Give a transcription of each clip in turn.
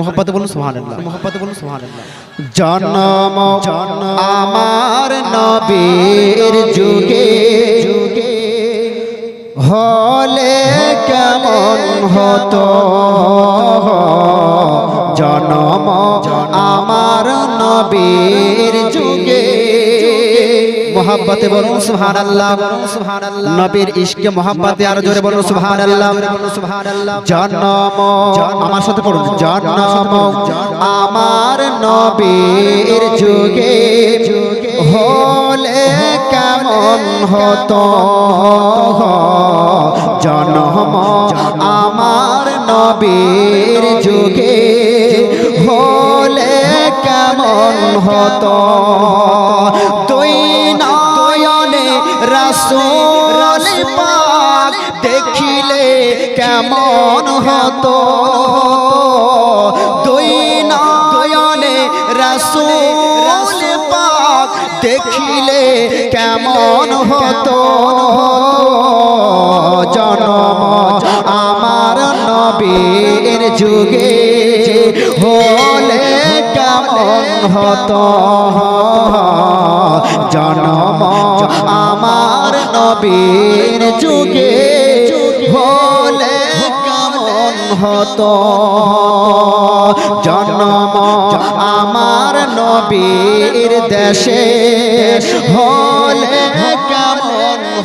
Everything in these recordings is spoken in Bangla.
মোহাম্মতে বলুন সুবহানাল্লাহ। মোহাম্মত বলুন সুবহানাল্লাহ। জন্ম আমার নবীর যুগে যুগে হলে কেমন হতো? জন্ম আমার নবীর মোহাব্বতে বলুন সুবহানাল্লাহ। সুবহানাল্লাহ। নবীর ইশকে মোহাব্বতে আর জোরে বলুন সুবহানাল্লাহ। সুবহানাল্লাহ। জন্ম আমার সাথে পড়ুন জন্ম আমার নবীর যুগে হলে কেমন হতো? জন্ম আমার নবীর যুগে হলে কেমন হতো? কেমন হতো। দুই নয়নে রাসূল পাক দেখিলে কেমন হতো। জন্ম আমার নবীর যুগে হলে কেমন হতো। জন্ম আমার নবীর যুগে হতো জন্ম আমার নবীর দেশে। কেমন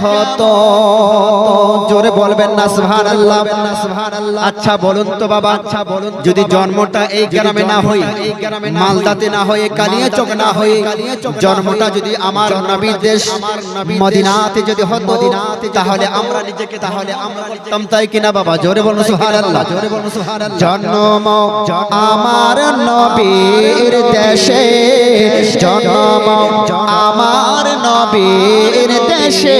হতো জোরে বলবেন না সুবহানাল্লাহ। সুবহানাল্লাহ আচ্ছা বলুন তো বাবা আচ্ছা বলুন যদি জন্মটা এই গ্রামে না গ্রামে মালদাতে না হয় কালিয়াচক না হয় জন্মটা যদি আমার নবীর দেশ মদিনাতে যদি হতো তাহলে আমরা নিজেকে তাহলে আমরা করতাম তাই কিনা বাবা? জোরে বলুন সুবহানাল্লাহ। জোরে বলুন সুবহানাল্লাহ। জন্ম আমার নবীর দেশে জন্ম আমার নবীর দেশে।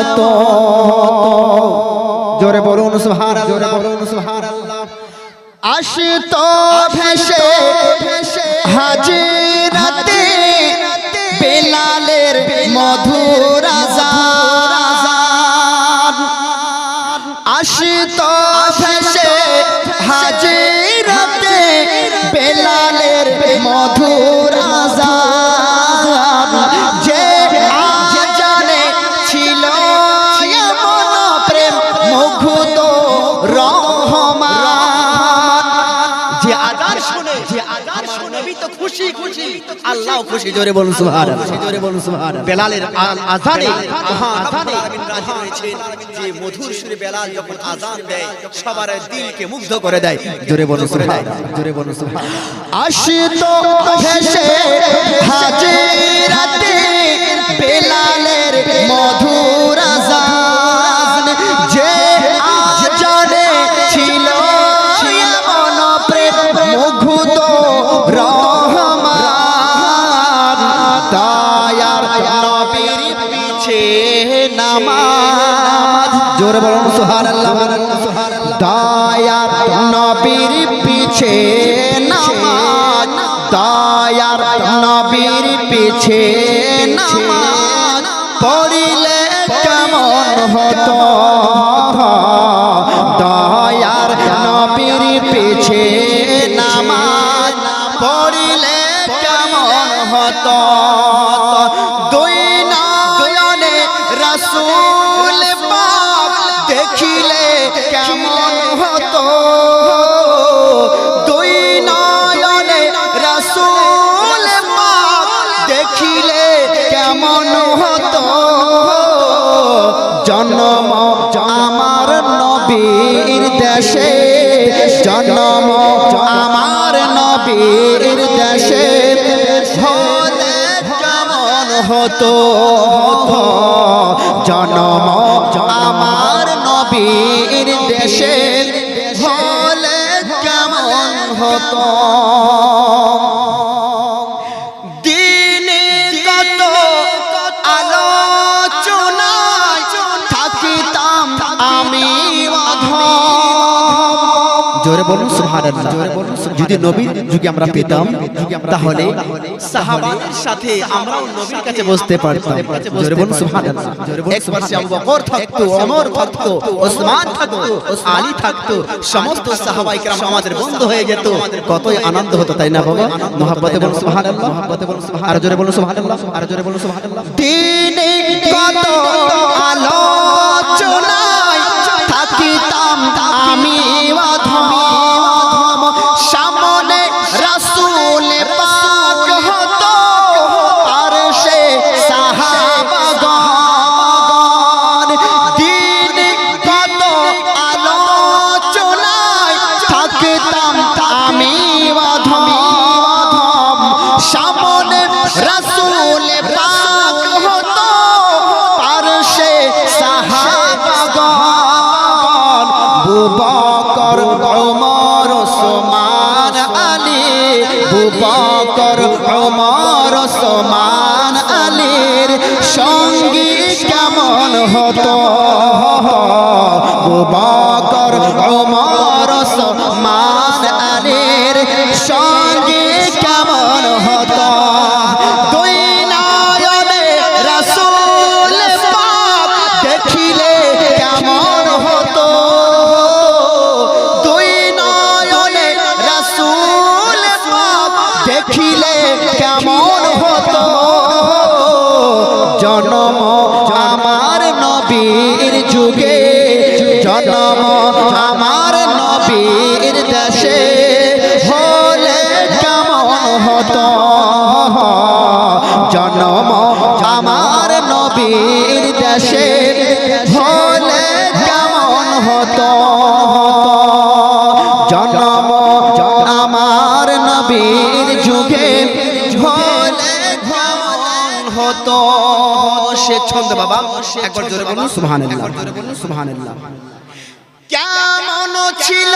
হতো জোরে বলুন সুহার জোরে বলুন সুহার আসত ভেসে হাজিরাতে খুশি খুশি। আল্লাহ খুশি। জোরে বলুন সুবহানাল্লাহ। জোরে বলুন সুবহানাল্লাহ। বেলালের আযানে মহান রাজি হয়েছেন যে মধুর সুরে বেলাল যখন আজান দেয় সবার দিলকে মুগ্ধ করে দেয়। জোরে বলুন সুবহানাল্লাহ। জোরে বলুন সুবহানাল্লাহ। আশিত ভেসে হাজিরাতে পিছে নামাজ। জোরে বলুন, সুবহানাল্লাহ। দয়া নবীর পিছে নামাজ। দয়ার নবীর পিছে নামাজ। পড়িলে কেমন হতো? দেশে, জন্ম আমার নবীর দেশে। হলে কেমন হতো জন্ম আমার নবীর দেশে। হলে কেমন হতো জোরে বলুন সুবহানাল্লাহ জোরে বলুন যদি নবীর যুগে আমরা পেতাম তাহলে সাহাবাদের সাথে আমরাও নবীর কাছে বসতে পারতাম জোরে বলুন সুবহানাল্লাহ এক পাশে আবু বকর থাকতো ওমর থাকতো ওসমান থাকতো আলী থাকতো সমস্ত সাহাবাই کرام আমাদের বন্ধু হয়ে যেত কতই আনন্দ হতো তাই না বাবা মহব্বতে বলুন সুবহানাল্লাহ মহব্বতে বলুন সুবহানাল্লাহ আর জোরে বলুন সুবহানাল্লাহ আর জোরে বলুন সুবহানাল্লাহ দিনে কত আলোচনায় বুবকর ওমর ওসমান আলীর হতো জন্ম আমার নবীর দেশে হলে কেমন হতো? জন্ম আমার নবীর যুগে হলে কেমন হতো? সে ছন্দ বাবা, একবার জোরে বলুন, সুবহানাল্লাহ। সুবহানাল্লাহ। ছিল,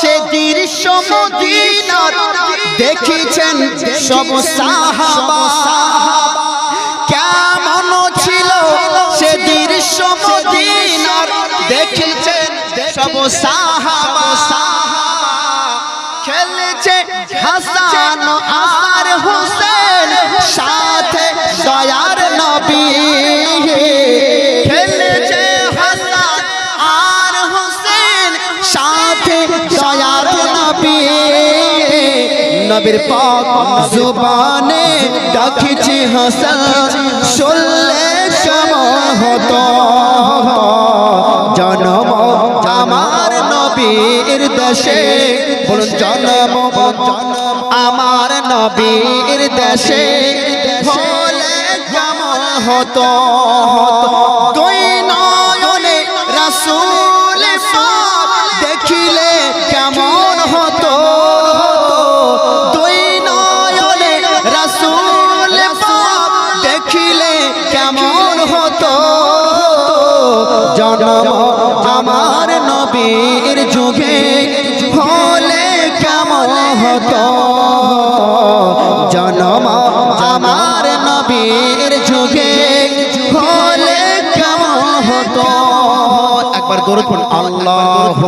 সে দৃশ্য মদিনার দেখেছেন সব সাহাবা। কেমন ছিল সে দৃশ্য মদিনার দেখেছেন সব সাহাবা। খেলেছে হাসান আর নবীর পাক জুবানে ডাকিছি হাসান, শুনলে কেমন হতো জন্ম আমার নবীর দেশে, বলুন জন্ম, আমার নবীর দেশে, হলে কেমন হতো রাসূল দেখিলে কেমন হতো? দুই নয়নে দেখিলে কেমন হতো? জন্ম আমার নবীর যুগে হলে কেমন হতো? জন্ম আমার নবীর যুগে হলে কেমন হতো? একবার গরুন আল্লাহ